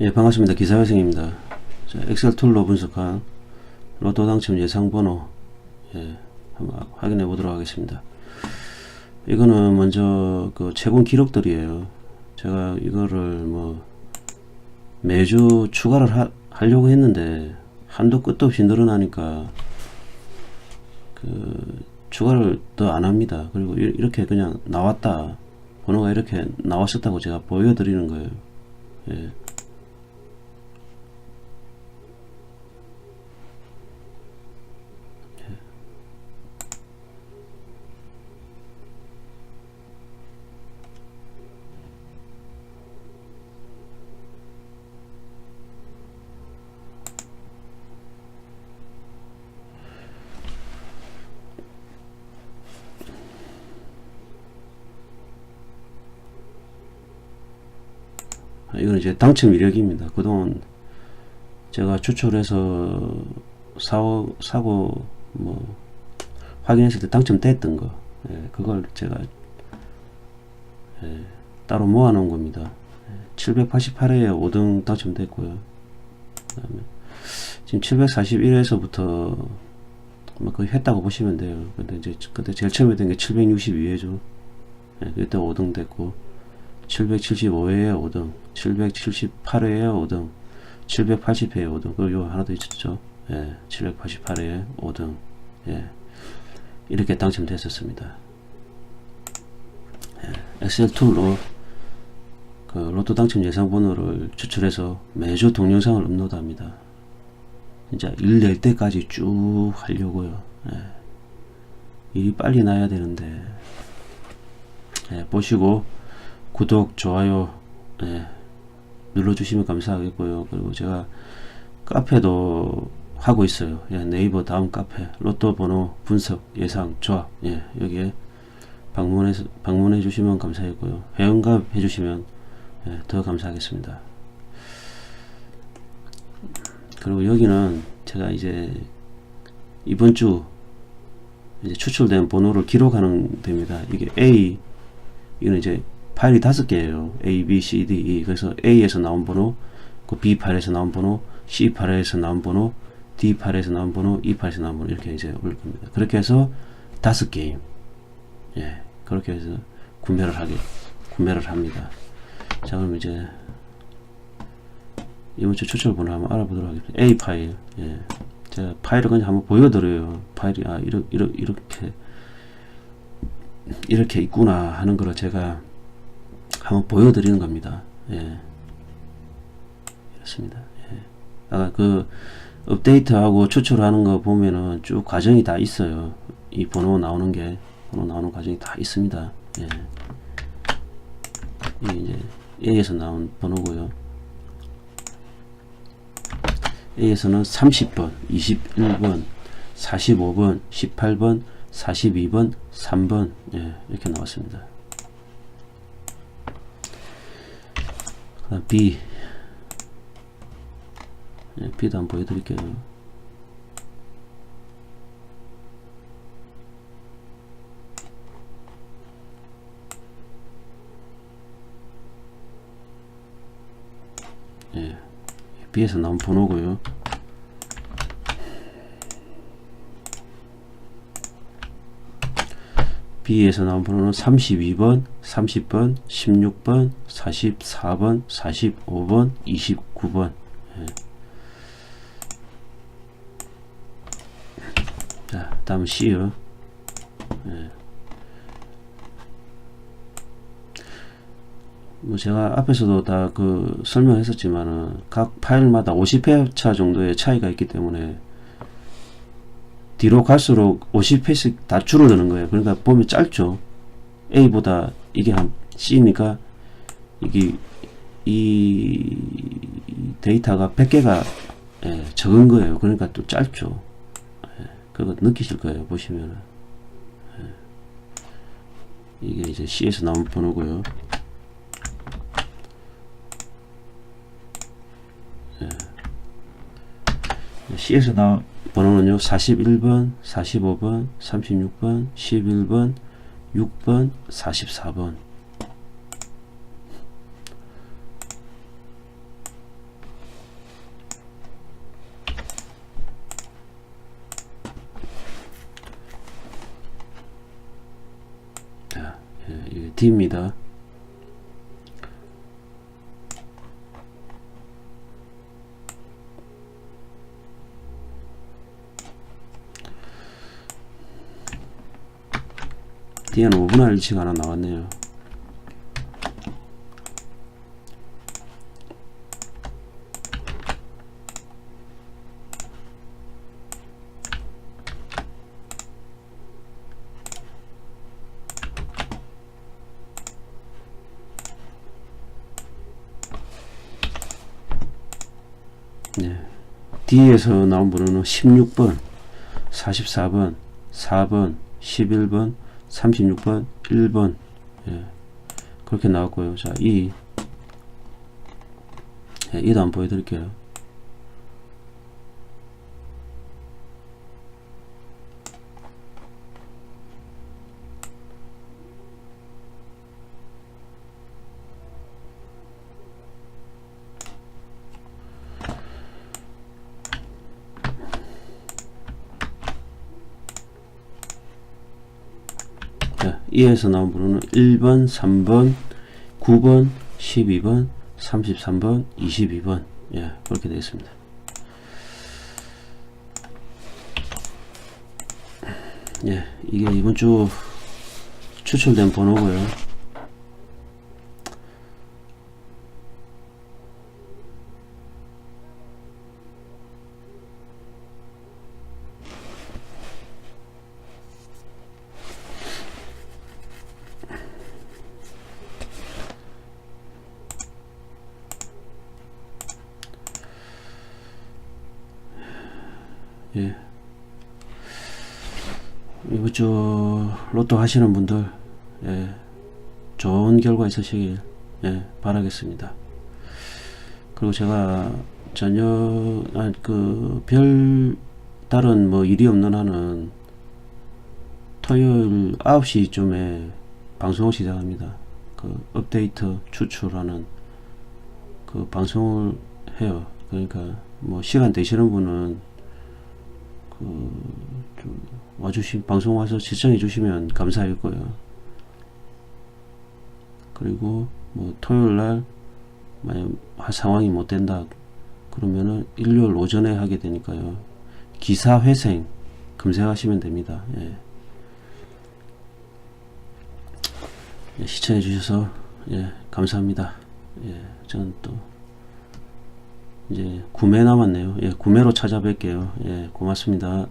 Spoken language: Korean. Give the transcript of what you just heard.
예, 반갑습니다. 기사회생입니다. 자, 엑셀 툴로 분석한 로또 당첨 예상 번호, 예, 한번 확인해 보도록 하겠습니다. 이거는 먼저 그 최근 기록들이에요. 제가 이거를 뭐 매주 추가를 하, 하려고 했는데 한도 끝도 없이 늘어나니까 그 추가를 더 안 합니다. 그리고 이- 이렇게 그냥 나왔다. 번호가 이렇게 나왔었다고 제가 보여드리는 거예요. 예. 아, 이건 이제 당첨 이력입니다. 그동안 제가 추출해서 사고, 사고 뭐 확인했을 때 당첨됐던 거 예, 그걸 제가 예, 따로 모아 놓은 겁니다. 788회에 5등 당첨됐고요. 그다음에 지금 741회에서부터 뭐 거의 했다고 보시면 돼요. 근데 이제 그때 제일 처음에 된 게 762회죠. 예, 그때 5등 됐고 775회에 5등, 778회에 5등, 780회에 5등, 그리고 요 하나 더 있었죠. 예, 788회에 5등. 예, 이렇게 당첨됐었습니다. 예, 엑셀 툴로 그 로또 당첨 예상 번호를 추출해서 매주 동영상을 업로드합니다. 진짜 일 낼 때까지 쭉 하려고요. 예, 일이 빨리 나야 되는데 예, 보시고 구독, 좋아요 예, 눌러주시면 감사하겠고요. 그리고 제가 카페도 하고 있어요. 예, 네이버 다음 카페 로또 번호 분석 예상 조합 예, 여기에 방문해서 방문해 주시면 감사하겠고요. 회원가입 해주시면 예, 더 감사하겠습니다. 그리고 여기는 제가 이제 이번 주 이제 추출된 번호를 기록하는 데입니다. 이게 A 이거는 이제 파일이 다섯 개예요. A, B, C, D, E. 그래서 A에서 나온 번호, 그 B 파일에서 나온 번호, C 파일에서 나온 번호, D 파일에서 나온 번호, E 파일에서 나온 번호 이렇게 이제 올 겁니다. 그렇게 해서 다섯 게임, 예, 그렇게 해서 구매를 하게 구매를 합니다. 자, 그럼 이제 이번 주 추출 번호 한번 알아보도록 하겠습니다. A 파일, 예, 제가 파일을 그냥 한번 보여드려요. 파일이 아 이렇게 이렇게 이렇게 있구나 하는 거를 제가 한번 보여드리는 겁니다. 예. 이렇습니다. 예. 아까 그 업데이트하고 추출하는 거 보면은 쭉 과정이 다 있어요. 이 번호 나오는 게 번호 나오는 과정이 다 있습니다. 예. 이게 이제 A에서 나온 번호고요. A에서는 30번, 21번, 45번, 18번, 42번, 3번 예, 이렇게 나왔습니다. 그다음 B 예, B도 한번 보여드릴게요. 예, B에서 나온 번호고요. B에서 나온 번호는 32번, 30번, 16번, 44번, 45번, 29번. 예. 자, 다음 C요. 예. 뭐 제가 앞에서도 다 그 설명했었지만은 각 파일마다 50회차 정도의 차이가 있기 때문에 뒤로 갈수록 50회씩 다 줄어드는 거예요. 그러니까 보면 짧죠. A보다 이게 한 C니까 이게 이 데이터가 100개가 예, 적은 거예요. 그러니까 또 짧죠. 예, 그거 느끼실 거예요. 보시면은 예. 이게 이제 C에서 나온 번호고요. C에서 나온 번호는요 41번, 45번, 36번, 11번, 6번, 44번 D입니다. D에는 5분할 일치가 하나 나왔네요. 네. D에서 나온 번호는 16번, 44번, 4번, 11번, 36번, 1번. 예. 그렇게 나왔고요. 자, 이, 예, 이도 한번 보여드릴게요. 자, 이에서 나온 번호는 1번, 3번, 9번, 12번, 33번, 22번. 예, 그렇게 되겠습니다. 예, 이게 이번 주 추출된 번호고요. 예. 주 로또 하시는 분들, 예, 좋은 결과 있으시길, 예, 바라겠습니다. 그리고 제가 전혀, 아, 그, 별, 다른 뭐 일이 없는 한은 토요일 9시쯤에 방송을 시작합니다. 그, 업데이트 추출하는 그 방송을 해요. 그러니까 뭐 시간 되시는 분은 그좀 와주신 방송 와서 시청해 주시면 감사하겠고요. 그리고 뭐 토요일 날 만약 하- 상황이 못 된다 그러면은 일요일 오전에 하게 되니까요. 기사 회생 검색하시면 됩니다. 예. 예, 시청해 주셔서 예, 감사합니다. 예, 저는 또 이제 구매 남았네요. 예, 구매로 찾아뵐게요. 예, 고맙습니다.